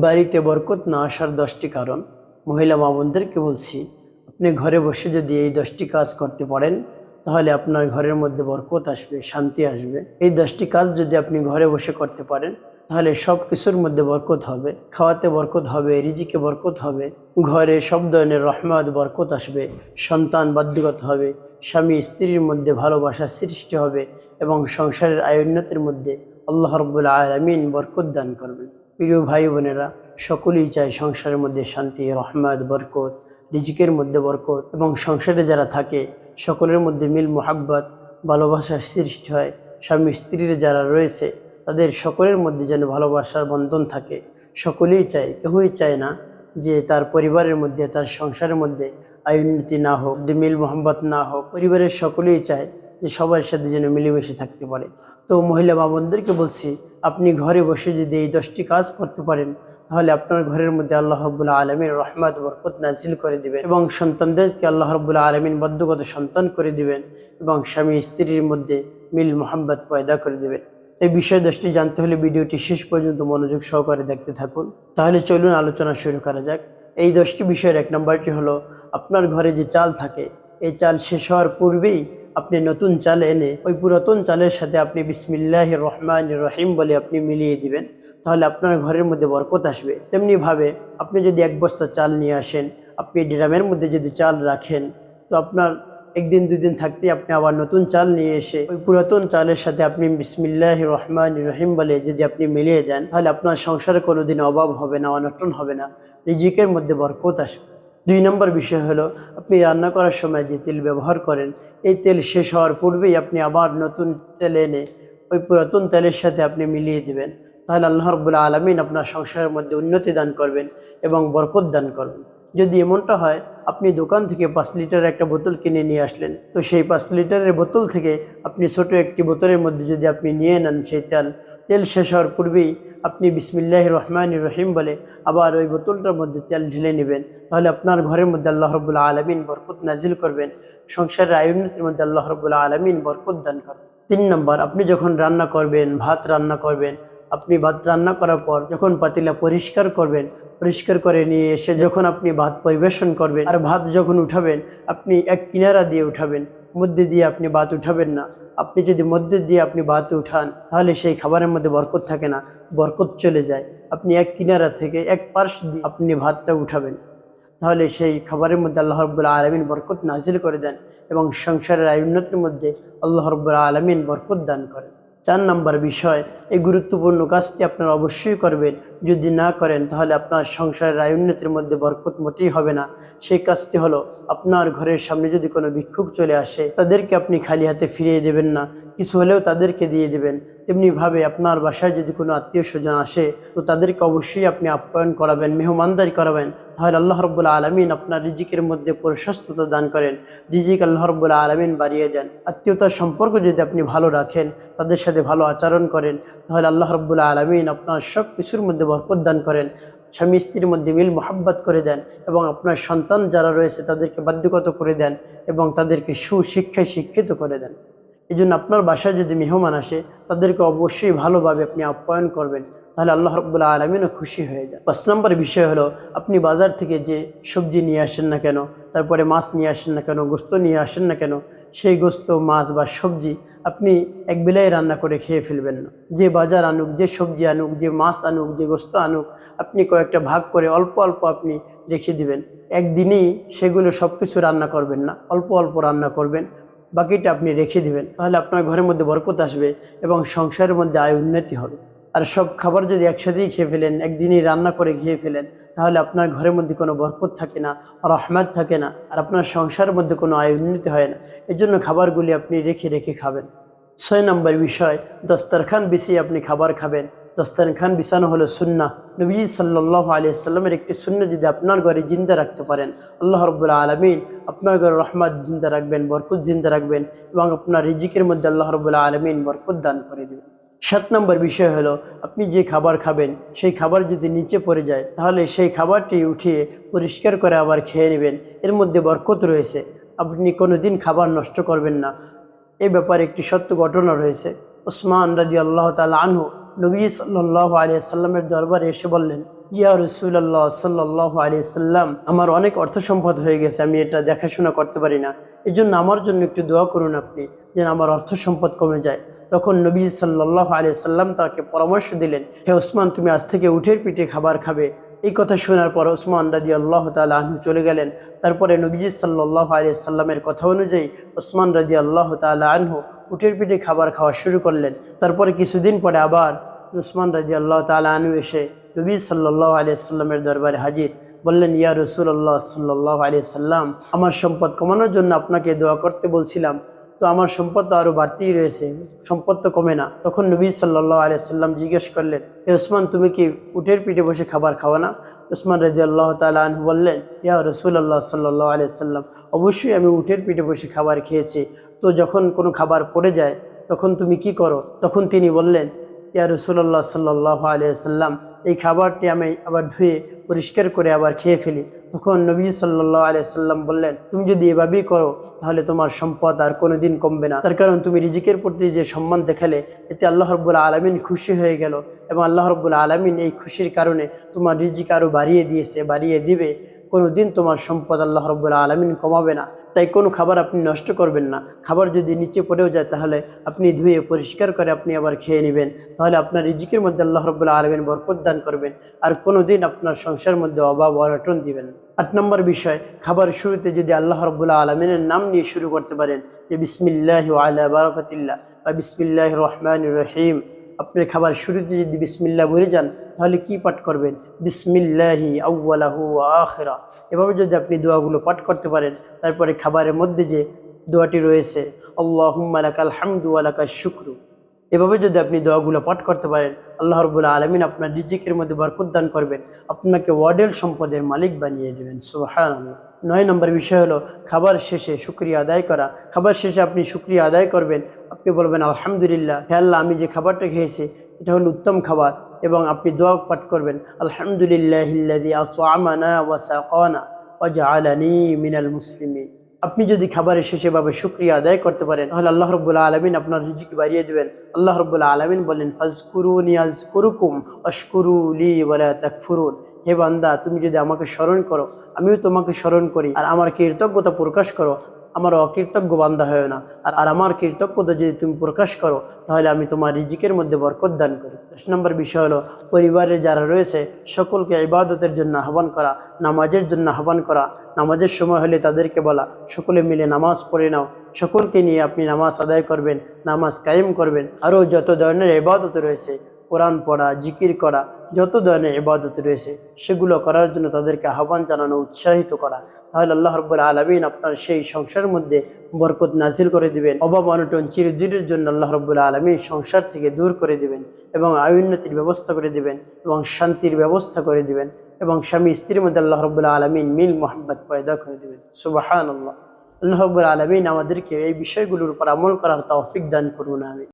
বাড়িতে বরকত না আসার দশটি কারণ। মহিলা মা বোনদেরকে বলছি, আপনি ঘরে বসে যদি এই দশটি কাজ করতে পারেন, তাহলে আপনার ঘরের মধ্যে বরকত আসবে, শান্তি আসবে। এই দশটি কাজ যদি আপনি ঘরে বসে করতে পারেন, তাহলে সব কিছুর মধ্যে বরকত হবে। খাওয়াতে বরকত হবে, রিজিকে বরকত হবে, ঘরে সব ধরনের রহমত, বরকত আসবে, সন্তান বাধ্যগত হবে, স্বামী স্ত্রীর মধ্যে ভালোবাসা সৃষ্টি হবে এবং সংসারের আয়োন্নতের মধ্যে আল্লাহ রব্বুল আলমিন বরকত দান করবেন। প্রিয় ভাই বোনেরা, সকলেই চায় সংসারের মধ্যে শান্তি, রহমত, বরকত, রিজিকের মধ্যে বরকত এবং সংসারে যারা থাকে, সকলের মধ্যে মিল, মোহাব্বত ভালোবাসার সৃষ্টি হয়। স্বামী, স্ত্রীর যারা রয়েছে, তাদের সকলের মধ্যে যেন ভালোবাসার বন্ধন থাকে। সকলেই চায় কেউই চায় না যে তার পরিবারের মধ্যে, তার সংসারের মধ্যে আয় উন্নতি না হোক, যে মিল মোহাম্মত না হোক। পরিবারের সকলেই চায় যে সবার সাথে যেন মিলেমিশে থাকতে পারে। তো মহিলা বাবনদেরকে বলছি, আপনি ঘরে বসে যদি এই দশটি কাজ করতে পারেন, তাহলে আপনার ঘরের মধ্যে আল্লাহ রবুল্লা আলমীর রহমত, বরকত নাজিল করে দিবেন এবং সন্তানদেরকে আল্লাহ রবুল্লা আলমিন বদ্ধগত সন্তান করে দিবেন এবং স্বামী স্ত্রীর মধ্যে মিল মোহাম্মত পয়দা করে দিবেন। এই বিষয় দশটি জানতে হলে ভিডিওটি শেষ পর্যন্ত মনোযোগ সহকারে দেখতে থাকুন। তাহলে চলুন আলোচনা শুরু করা যাক। এই দশটি বিষয়ের এক নম্বরটি হলো, আপনার ঘরে যে চাল থাকে, এই চাল শেষ হওয়ার পূর্বেই আপনি নতুন চাল এনে ওই পুরাতন চালের সাথে আপনি বিসমিল্লাহ রহমান রহিম বলে আপনি মিলিয়ে দিবেন, তাহলে আপনার ঘরের মধ্যে বরকত আসবে। তেমনিভাবে আপনি যদি এক বস্তা চাল নিয়ে আসেন, আপনি ড্রামের মধ্যে যদি চাল রাখেন, তো আপনার একদিন দুই দিন থাকতে আপনি আবার নতুন চাল নিয়ে এসে ওই পুরাতন চালের সাথে আপনি বিসমিল্লাহ রহমান রহিম বলে যদি আপনি মিলিয়ে দেন, তাহলে আপনার সংসারে কোনোদিন অভাব হবে না, অনটন হবে না, রিজিকের মধ্যে বরকত আসবে। দুই নম্বর বিষয় হলো, আপনি রান্না করার সময় যে তেল ব্যবহার করেন, এই তেল শেষ হওয়ার পূর্বেই আপনি আবার নতুন তেল এনে ওই পুরাতন তেলের সাথে আপনি মিলিয়ে দেবেন। তাহলে আল্লাহ রবুল্লা আলমিন আপনার সংসারের মধ্যে উন্নতি দান করবেন এবং বরকত দান করবেন। যদি এমনটা হয়, আপনি দোকান থেকে পাঁচ লিটার একটা বোতল কিনে নিয়ে আসলেন। তো সেই পাঁচ লিটারের বোতল থেকে আপনি ছোট একটি বোতলের মধ্যে যদি আপনি নিয়ে নেন সেই তেল তেল শেষ হওয়ার পূর্বেই আপনি বিসমিল্লাহ রহমান রহিম বলে আবার ওই বোতলটার মধ্যে তেল ঢেলে নেবেন। তাহলে আপনার ঘরের মধ্যে আল্লাহ রবুল্লা আলমিন বরকত নাজিল করবেন। সংসারের আয়ুন্নতির মধ্যে আল্লাহ রবুল্লা আলমিন বরকত দান করবেন। তিন নম্বর, আপনি যখন রান্না করবেন, ভাত রান্না করবেন আপনি ভাত রান্না করার পর যখন পাতিলা পরিষ্কার করবেন, পরিষ্কার করে নিয়ে এসে যখন আপনি ভাত পরিবেশন করবেন আর ভাত যখন উঠাবেন, আপনি এক কিনারা দিয়ে উঠাবেন। মধ্যে দিয়ে আপনি ভাত উঠাবেন না। আপনি যদি মধ্যে দিয়ে আপনি ভাত উঠান, তাহলে সেই খাবারের মধ্যে বরকত থাকে না, বরকত চলে যায়। আপনি এক কিনারা থেকে এক পার্শ দিয়ে আপনি ভাতটা উঠাবেন। তাহলে সেই খাবারের মধ্যে আল্লাহ রব্বুল্লা আলমিন বরকত নাজিল করে দেন এবং সংসারের আয়ুন্নতির মধ্যে আল্লাহ রব্বুল্লা আলমিন বরকত দান করেন। চার নম্বর বিষয়, এই গুরুত্বপূর্ণ কাজটি আপনারা অবশ্যই করবেন। যদি না করেন, তাহলে আপনার সংসারের আয় উন্নতির মধ্যে বরকত মোটেই হবে না। সেই কাজটি হলো, আপনার ঘরের সামনে যদি কোনো ভিক্ষুক চলে আসে, তাদেরকে আপনি খালি হাতে ফিরিয়ে দেবেন না। কিছু হলেও তাদেরকে দিয়ে দেবেন। তেমনিভাবে আপনার বাসায় যদি কোনো আত্মীয় স্বজন আসে, তো তাদেরকে অবশ্যই আপনি আপ্যায়ন করাবেন, মেহমানদারি করাবেন। তাহলে আল্লাহ রব্বুল্লা আলমিন আপনার রিজিকের মধ্যে প্রশস্ততা দান করেন। রিজিক আল্লাহ রব্বুল্লা আলমিন বাড়িয়ে দেন। আত্মীয়তার সম্পর্ক যদি আপনি ভালো রাখেন, তাদের সাথে ভালো আচরণ করেন, তাহলে আল্লাহ রব্বুল্লা আলমিন আপনার সব কিছুর মধ্যে বরকত দান করেন। স্বামী স্ত্রীর মধ্যে মিল মোহাব্বত করে দেন এবং আপনার সন্তান যারা রয়েছে, তাদেরকে বাধ্যগত করে দেন এবং তাদেরকে সুশিক্ষায় শিক্ষিত করে দেন। এই জন্য আপনার বাসায় যদি মেহমান আসে, তাদেরকে অবশ্যই ভালোভাবে আপনি আপ্যায়ন করবেন, তাহলে আল্লাহ রব্বুল্লা আলমিনও খুশি হয়ে যায় পাঁচ নম্বর বিষয় হলো, আপনি বাজার থেকে যে সবজি নিয়ে আসেন না কেন, তারপরে মাছ নিয়ে আসেন না কেন, গোস্ত নিয়ে আসেন না কেন, সেই গোস্ত, মাছ বা সবজি আপনি এক বেলায় রান্না করে খেয়ে ফেলবেন না। যে বাজার আনুক, যে সবজি আনুক, যে মাছ আনুক, যে গোস্ত আনুক, আপনি কয়েকটা ভাগ করে অল্প অল্প আপনি রেখে দিবেন। একদিনেই সেগুলো সব কিছু রান্না করবেন না, অল্প অল্প রান্না করবেন। বাকিটা আপনি রেখে দিবেন, তাহলে আপনার ঘরের মধ্যে বরকত আসবে এবং সংসারের মধ্যে আয় উন্নতি হবে। আর সব খাবার যদি একসাথেই খেয়ে ফেলেন, একদিনই রান্না করে খেয়ে ফেলেন, তাহলে আপনার ঘরের মধ্যে কোনো বরকত থাকে না আর রহমত থাকে না, আর আপনার সংসারের মধ্যে কোনো আয় উন্নতি হয় না। এই জন্য খাবারগুলি আপনি রেখে রেখে খাবেন। ছয় নম্বর বিষয়, দস্তরখান বিছিয়ে আপনি খাবার খাবেন। দস্তরখান বিছানো হলো সুন্না নবী সাল্লাহ আলিয়াল্লামের একটি শূন্য যদি আপনার ঘরে জিন্দা রাখতে পারেন, আল্লাহ রব্বুল্লা আলমিন আপনার ঘরে রহমত জিন্দা রাখবেন, বরকত জিন্দা রাখবেন এবং আপনার রিজিকের মধ্যে আল্লাহ রব্বুল্লা আলমিন বরকত দান করে দেবেন। সাত নম্বর বিষয় হলো, আপনি যে খাবার খাবেন, সেই খাবার যদি নিচে পড়ে যায়, তাহলে সেই খাবারটি উঠিয়ে পরিষ্কার করে আবার খেয়ে নেবেন। এর মধ্যে বরকত রয়েছে। আপনি কোনো দিন খাবার নষ্ট করবেন না। এ ব্যাপারে একটি সত্য ঘটনা রয়েছে। ওসমান রাজি আল্লাহ তালা আনহু নবী সাল্লাহ আলিয়াল্লামের দরবারে এসে বললেন, ইয়া রসুল্লাহ সাল্লাহ আলিয়াল্লাম আমার অনেক অর্থ সম্পদ হয়ে গেছে, আমি এটা দেখাশোনা করতে পারি না। এই জন্য আমার জন্য একটু দোয়া করুন আপনি, যেন আমার অর্থ সম্পদ কমে যায়। তখন নবী সাল্লাহ আলিয়া সাল্লাম তাকে পরামর্শ দিলেন, হে ওসমান, তুমি আজ থেকে উঠের পিঠে খাবার খাবে। এই কথা শোনার পর ওসমান রাজি আল্লাহ তালা আহ্ন চলে গেলেন। তারপরে নবীজি সাল্লাহ আলিয়া সাল্লামের কথা অনুযায়ী ওসমান রাজি আল্লাহ তালা আনহু উঠের পিঠে খাবার খাওয়া শুরু করলেন। তারপরে কিছুদিন পরে আবার উসমান রাজি আল্লাহ তালা আনু এসে নবী সাল্লাহ আলিয়া সাল্লামের দরবারে হাজির। বললেন, ইয়া রসুল্লাহ সাল্লাহ আলিয়া সাল্লাম আমার সম্পদ কমানোর জন্য আপনাকে দোয়া করতে বলছিলাম। তো আমার সম্পদ তো আরও বাড়তেই রয়েছে, সম্পদ তো কমে না। তখন নবী সাল্লাহ আলিয়াল্লাম জিজ্ঞেস করলেন, এ ওসমান, তুমি কি উটের পিঠে বসে খাবার খাও না? ওসমান রাজি আল্লাহ তালু বললেন, ইয়া রসুল আল্লাহ সাল্লাহ আলিয়াল্লাম অবশ্যই আমি উটের পিঠে বসে খাবার খেয়েছি। তো যখন কোনো খাবার পড়ে যায়, তখন তুমি কি করো? তখন তিনি বললেন ইয়া রসুল্লাহ সাল্লাহ আলিয়াল্লাম এই খাবারটি আমি আবার ধুয়ে পরিষ্কার করে আবার খেয়ে ফেলি। তখন নবী সাল্লাহ আলিয়াল্লাম বললেন, তুমি যদি এভাবেই করো, তাহলে তোমার সম্পদ আর কোনো দিন কমবে না। তার কারণ, তুমি রিজিকের প্রতি যে সম্মান দেখালে, এতে আল্লাহ রব্বুল আলমিন খুশি হয়ে গেল এবং আল্লাহ রব্বুল আলমিন এই খুশির কারণে তোমার রিজিক আরও বাড়িয়ে দিয়েছে, বাড়িয়ে দিবে। কোনো দিন তোমার সম্পদ আল্লাহ রব্বুল আলমিন কমাবে না। তাই কোনো খাবার আপনি নষ্ট করবেন না। খাবার যদি নিচে পড়েও যায় তাহলে আপনি ধুয়ে পরিষ্কার করে আপনি আবার খেয়ে নেবেন। তাহলে আপনার রিজিকের মধ্যে আল্লাহ রব্বুল্লাহ আলমিন বরকত দান করবেন আর কোনো দিন আপনার সংসার মধ্যে অভাব অনটন দিবেন আট নম্বর বিষয়, খাবার শুরুতে যদি আল্লাহ রব্বুল্লাহ আলমিনের নাম নিয়ে শুরু করতে পারেন যে বিসমিল্লাহ আল্লাহ বারকতিল্লাহ বা বিসমিল্লাহ রহমান রহিম। আপনার খাবার শুরুতে যদি বিসমিল্লা বলে যান, তাহলে কি পাঠ করবেন? বিসমিল্লাহি আউ্লাহু আখেরা। এভাবে যদি আপনি দোয়াগুলো পাঠ করতে পারেন, তারপরে খাবারের মধ্যে যে দোয়াটি রয়েছে আল্লাহুম্মালাকাল হামদু আলাকা শুক্রু। এভাবে যদি আপনি দোয়াগুলো পাঠ করতে পারেন, আল্লাহ রবুল্লা আলমিন আপনার রিজিকের মধ্যে বরকত দান করবেন। আপনাকে ওয়ার্ডেল সম্পদের মালিক বানিয়ে দেবেন। সুবাহান নয় নম্বর বিষয় হলো, খাবার শেষে শুক্রিয়া আদায় করা। খাবার শেষে আপনি শুক্রিয়া আদায় করবেন। আপনি বলবেন, আলহামদুলিল্লাহ, হে আল্লাহ, আমি যে খাবারটা খেয়েছি, এটা হলো উত্তম খাবার। এবং আপনি দোয়া পাঠ করবেন আলহামদুলিল্লাহ মুসলিমিন। আপনি যদি খাবারের শেষে ভাবে শুক্রিয়া আদায় করতে পারেন, তাহলে আল্লাহ রব্বুল্লাহ আলমিন আপনার রিজিক বাড়িয়ে দেবেন। আল্লাহ রব্বুল্লাহ আলমিন বলেন ফাজকুরু নিয়াজ কুরুকুম অশকুরু লি ওলা তাকফুরুন। হে বান্দা, তুমি যদি আমাকে স্মরণ করো, আমিও তোমাকে স্মরণ করি। আর আমার কৃতজ্ঞতা প্রকাশ করো, আমার অকৃতজ্ঞ বান্দা হয় না। আর আর আমার কৃতজ্ঞতা যদি তুমি প্রকাশ করো, তাহলে আমি তোমার রিজিকের মধ্যে বরকত দান করি। দশ নম্বর বিষয় হলো, পরিবারের যারা রয়েছে, সকলকে ইবাদতের জন্য আহ্বান করা, নামাজের জন্য আহ্বান করা। নামাজের সময় হলে তাদেরকে বলা, সকলে মিলে নামাজ পড়ে নাও। সকলকে নিয়ে আপনি নামাজ আদায় করবেন, নামাজ কায়েম করবেন। আরও যত ধরনের ইবাদত রয়েছে কোরআন পড়া, জিকির করা, যত ধরনের ইবাদত রয়েছে, সেগুলো করার জন্য তাদেরকে আহ্বান জানানো, উৎসাহিত করা। তাহলে আল্লাহ রব্বুল আলমিন আপনার সেই সংসারের মধ্যে বরকত নাজিল করে দিবেন। অভাব অনটন, চিরদিনের জন্য আল্লাহ রব্বুল আলমিন সংসার থেকে দূর করে দিবেন এবং আয়োন্নতির ব্যবস্থা করে দিবেন এবং শান্তির ব্যবস্থা করে দিবেন এবং স্বামী স্ত্রীর মধ্যে আল্লাহ রব্বুল্লাহ আলমিন মিল মোহাম্মদ পয়দা করে দেবেন। সুবাহান আল্লাহ আল্লাহ রব্বুল আলমিন আমাদেরকে এই বিষয়গুলোর উপর আমল করার তৌফিক দান করুন আমি